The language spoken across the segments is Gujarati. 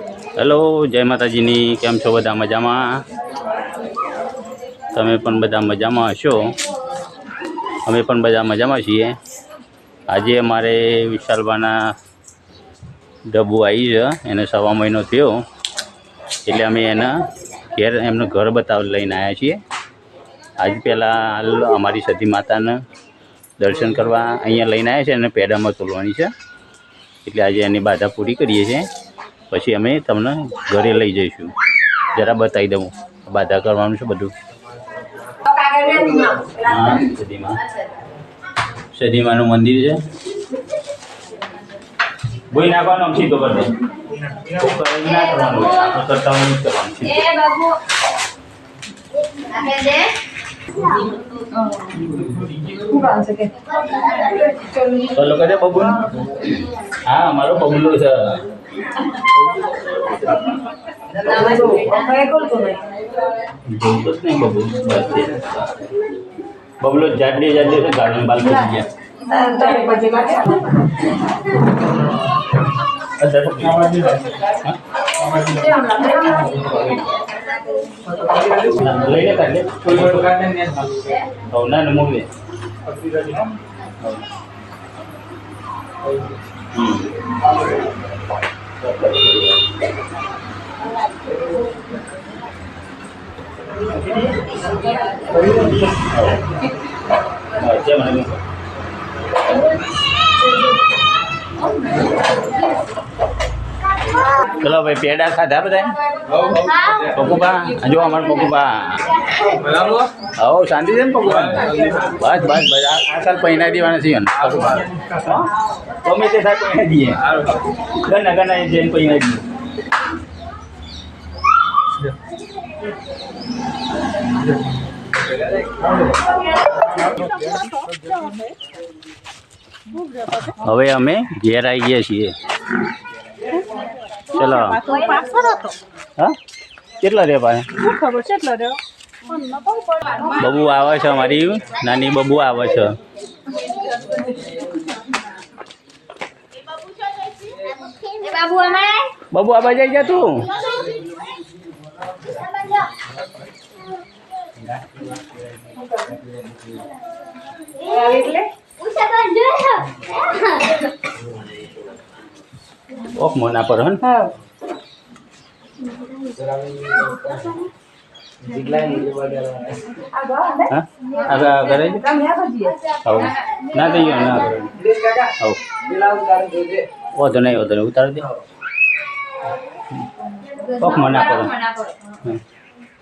હેલો, જય માતાજીની, કેમ છો બધા મજામાં? તમે પણ બધા મજામાં હશો? અમે પણ બધા મજામાં છીએ. આજે અમારે વિશાલભાના ડબ્બુ આવી છે, એને સવા મહિનો થયો. એટલે અમે એના ઘેર, એમનું ઘર બતાવ લઈને આવ્યા છીએ. આજ પહેલાં હાલ અમારી સતી માતાને દર્શન કરવા અહીંયા લઈને આવ્યા છે અને પેડામાં તોલવાની છે. એટલે આજે એની બાધા પૂરી કરીએ છીએ. પછી અમે તમને ઘરે લઈ જઈશું. જરા બતાવી દઉં. બાધા કરવાનું છે બધું. હા સદીમાં. સદીમાનું મંદિર છે. બોઈ નાખવાનું આમ સીધો કરી દે ના કરવાનું. હોય આપણે કરતા હોય કરવાનું છે ચલો કરે બબુન? હા મારો બબુલો છે. જોતો જ નહીં બબુ બસ તે. બબલો જાડે જાડે છે ગાર્ડન બાલ કરી ગયા લઈને કાઢ લે હવ ના ને મોકલે જય મને ચલો ભાઈ, પેડા ખાધા બધા પકુબા જો અમાર પકુબા હો શાંતિ છે ને પકુબા બસ બસ બસ. આ સાલ પૈના દેવાના છીએ પકુબા? ગમે તે થાય પૈના દઈએ. ગના ગના જઈને પૈના દઈએ. હવે અમે ઘેર આવી ગયા છીએ. ચલો. હા કેટલા રે ભાઈ? બબુ આવે છે અમારી. નાની બબુ આવે છે. એ બાબુ આભા જાય જા તું. જો ઓફ મોના પર હન? હા. ના દઈએ ના હવ ઓધો નહીં ઓધો નહીં ઉતારી દે. ઓફ મોના પર. હમ.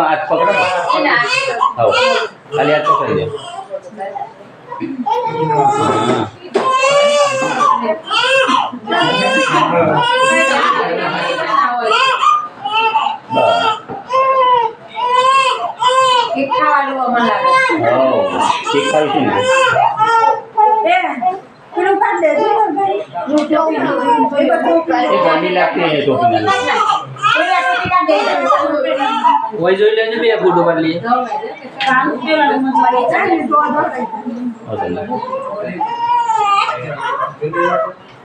હાથ પકડો હવ ખાલી હાથ પકડી દે હા બસ ખાવાનું અમને લાગે હવ લાગતી હોય જોઈ લેને બે ફોટો લઈએ. લીધે